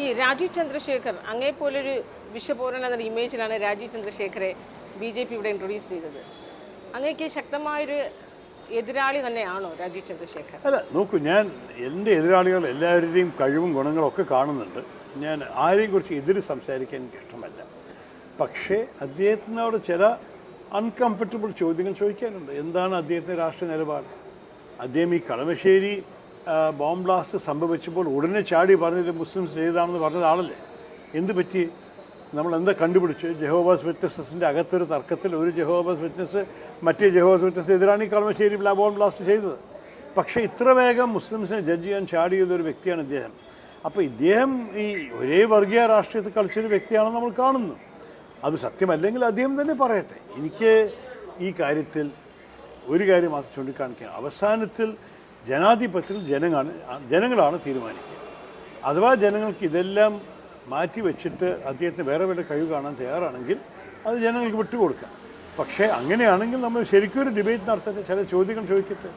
ഈ രാജീവ് ചന്ദ്രശേഖർ അങ്ങേപ്പോലൊരു വിശ്വപൗരൻ എന്ന ഇമേജിലാണ് രാജീവ് ചന്ദ്രശേഖരെ ബി ജെ പി ഇവിടെ ഇൻട്രൊഡ്യൂസ് ചെയ്തത്. അങ്ങേക്ക് ശക്തമായൊരു എതിരാളി തന്നെയാണോ രാജീവ് ചന്ദ്രശേഖർ? അല്ല നോക്കൂ ഞാൻ എന്റെ എതിരാളികൾ എല്ലാവരുടെയും കഴിവും ഗുണങ്ങളും ഒക്കെ കാണുന്നുണ്ട്. ഞാൻ ആരെയും കുറിച്ച് എതിര് സംസാരിക്കാൻ എനിക്ക് ഇഷ്ടമല്ല. പക്ഷേ അദ്ദേഹത്തിനോട് ചില അൺകംഫർട്ടബിൾ ചോദ്യങ്ങൾ ചോദിക്കാനുണ്ട്. എന്താണ് അദ്ദേഹത്തിന്റെ രാഷ്ട്രീയ നിലപാട്? അദ്ദേഹം ഈ കളമശ്ശേരി ബോംബ് ബ്ലാസ്റ്റ് സംഭവിച്ചപ്പോൾ ഉടനെ ചാടി പറഞ്ഞത് മുസ്ലിംസ് ചെയ്താണെന്ന് പറഞ്ഞത് ആളല്ലേ? എന്ത് പറ്റി? നമ്മൾ എന്താ കണ്ടുപിടിച്ച്? ജഹോബാസ് വിറ്റ്നസസിന്റെ അകത്തൊരു തർക്കത്തിൽ ഒരു ജഹോബാസ് വിറ്റ്നസ് മറ്റേ ജഹോബാസ് വിറ്റ്നസ് എതിരാണ് ഈ കളമശ്ശേരി ബോംബ് ബ്ലാസ്റ്റ് ചെയ്തത്. പക്ഷേ ഇത്ര വേഗം മുസ്ലിംസിനെ ജഡ്ജ് ചെയ്യാൻ ചാടി ചെയ്തൊരു വ്യക്തിയാണ് ഇദ്ദേഹം. അപ്പോൾ ഇദ്ദേഹം ഈ ഒരേ വർഗീയ രാഷ്ട്രീയത്തിൽ കളിച്ചൊരു വ്യക്തിയാണെന്ന് നമ്മൾ കാണുന്നു. അത് സത്യമല്ലെങ്കിൽ അദ്ദേഹം തന്നെ പറയട്ടെ. എനിക്ക് ഈ കാര്യത്തിൽ ഒരു കാര്യം മാത്രം ചൂണ്ടിക്കാണിക്കുക അവസാനത്തിൽ ജനാധിപത്യത്തിൽ ജനങ്ങളാണ് ജനങ്ങളാണ് തീരുമാനിക്കുക. അഥവാ ജനങ്ങൾക്ക് ഇതെല്ലാം മാറ്റി വെച്ചിട്ട് അദ്ദേഹത്തിന് വേറെ വേറെ കഴിവ് കാണാൻ തയ്യാറാണെങ്കിൽ അത് ജനങ്ങൾക്ക് വിട്ടുകൊടുക്കാം. പക്ഷേ അങ്ങനെയാണെങ്കിൽ നമ്മൾ ശരിക്കും ഒരു ഡിബേറ്റ് നടത്തട്ടെ ചില ചോദ്യങ്ങൾ ചോദിക്കട്ടെ?